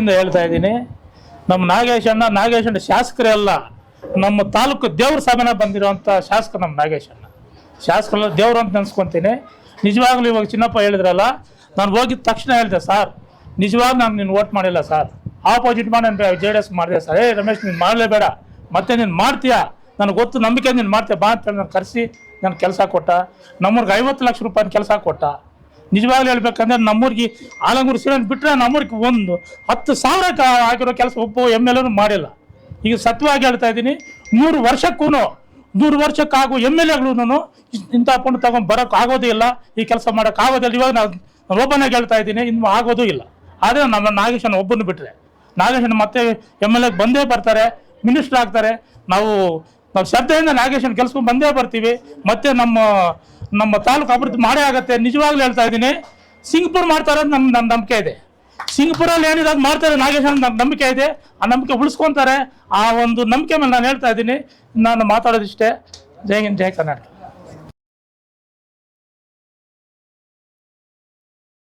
ಇಂದ ಹೇಳ್ತಾ ಇದ್ದೀನಿ. ನಮ್ಮ ನಾಗೇಶ್ ಅಣ್ಣ ನಾಗೇಶ್ ಅಣ್ಣ ಶಾಸಕರೇ ಅಲ್ಲ. ನಮ್ಮ ತಾಲೂಕು ದೇವ್ರ ಸಭೆನ ಬಂದಿರುವಂತ ಶಾಸಕ ನಮ್ಮ ನಾಗೇಶ್ ಅಣ್ಣ. ಶಾಸಕರಲ್ಲ, ದೇವ್ರು ಅಂತ ನೆನೆಸ್ಕೊಂತೀನಿ. ನಿಜವಾಗ್ಲೂ ಇವಾಗ ಚಿನ್ನಪ್ಪ ಹೇಳಿದ್ರಲ್ಲ, ನಾನು ಹೋಗಿದ ತಕ್ಷಣ ಹೇಳಿದೆ, ಸರ್, ನಿಜವಾಗ್ ನಾನು ನೀನು ಓಟ್ ಮಾಡಿಲ್ಲ, ಸರ್. ಆಪೋಸಿಟ್ ಮಾಡಿ ನಾನು ಜೆ ಡಿ ಎಸ್ ಮಾಡಿದೆ, ಸರ್. ಏ, ರಮೇಶ್, ನೀನು ಮಾಡಲೇಬೇಡ. ಮತ್ತೆ ನೀನು ಮಾಡ್ತೀಯಾ? ನನಗೆ ಗೊತ್ತು ನಂಬಿಕೆ ನೀನು ಮಾಡ್ತೀಯ? ಬಾ ಅಂತೇಳಿ ನಾನು ಕರೆಸಿ, ನಾನು ಕೆಲಸ ಕೊಟ್ಟ. ನಮ್ಮವ್ರಿಗೆ ಐವತ್ತು ಲಕ್ಷ ರೂಪಾಯಿ ಕೆಲಸ ಕೊಟ್ಟ. ನಿಜವಾಗ್ಲೂ ಹೇಳ್ಬೇಕಂದ್ರೆ ನಮ್ಮೂರಿಗೆ ಆಲಂಗೂರು ಸೀರೆ ಬಿಟ್ಟರೆ ನಮ್ಮೂರಿಗೆ ಒಂದು ಹತ್ತು ಸಾವಿರ ಆಗಿರೋ ಕೆಲಸ ಒಬ್ಬ ಎಂ ಎಲ್ ಎನು ಮಾಡಿಲ್ಲ. ಈಗ ಸತ್ಯವಾಗಿ ಹೇಳ್ತಾ ಇದ್ದೀನಿ ನೂರು ವರ್ಷಕ್ಕೂ ನೂರು ವರ್ಷಕ್ಕಾಗೋ ಎಂ ಎಲ್ ಎಗಳು ಇಂಥ ಪುಂಡು ತಗೊಂಡು ಬರೋಕೆ ಆಗೋದೇ ಇಲ್ಲ. ಈ ಕೆಲಸ ಮಾಡೋಕೆ ಆಗೋದಿಲ್ಲ ಇವಾಗ ನಾನು ಒಬ್ಬನಾಗಿ ಹೇಳ್ತಾ ಇದ್ದೀನಿ, ಇನ್ನು ಆಗೋದೂ ಇಲ್ಲ. ಆದರೆ ನಮ್ಮ ನಾಗೇಶನ ಒಬ್ಬನು ಬಿಟ್ಟರೆ ನಾಗೇಶನ್ ಮತ್ತೆ ಎಂ ಎಲ್ ಎಗೆ ಬಂದೇ ಬರ್ತಾರೆ, ಮಿನಿಸ್ಟರ್ ಆಗ್ತಾರೆ. ನಾವು ನಾವು ಶ್ರದ್ಧೆಯಿಂದ ನಾಗೇಶನ್ ಕೆಲಸಕ್ಕೆ ಬಂದೇ ಬರ್ತೀವಿ. ಮತ್ತೆ ನಮ್ಮ ನಮ್ಮ ತಾಲೂಕು ಅಭಿವೃದ್ಧಿ ಮಾಡೇ ಆಗತ್ತೆ. ನಿಜವಾಗ್ಲೂ ಹೇಳ್ತಾ ಇದ್ದೀನಿ. ಸಿಂಗ್ಪುರ್ ಮಾಡ್ತಾರೆ ಅಂತ ನಮ್ಮ ನಂಬಿಕೆ ಇದೆ. ಸಿಂಗ್ಪುರಲ್ಲಿ ಏನಿದೆ ಅದು ಮಾಡ್ತಾರೆ. ನಾಗೇಶ್ ನನ್ನ ನಂಬಿಕೆ ಇದೆ. ಆ ನಂಬಿಕೆ ಉಳಿಸ್ಕೊಂತಾರೆ. ಆ ಒಂದು ನಂಬಿಕೆ ಮೇಲೆ ನಾನು ಹೇಳ್ತಾ ಇದ್ದೀನಿ. ನಾನು ಮಾತಾಡೋದಿಷ್ಟೇ. ಜೈ ಹಿಂದ್, ಜೈ ಕರ್ನಾಟಕ.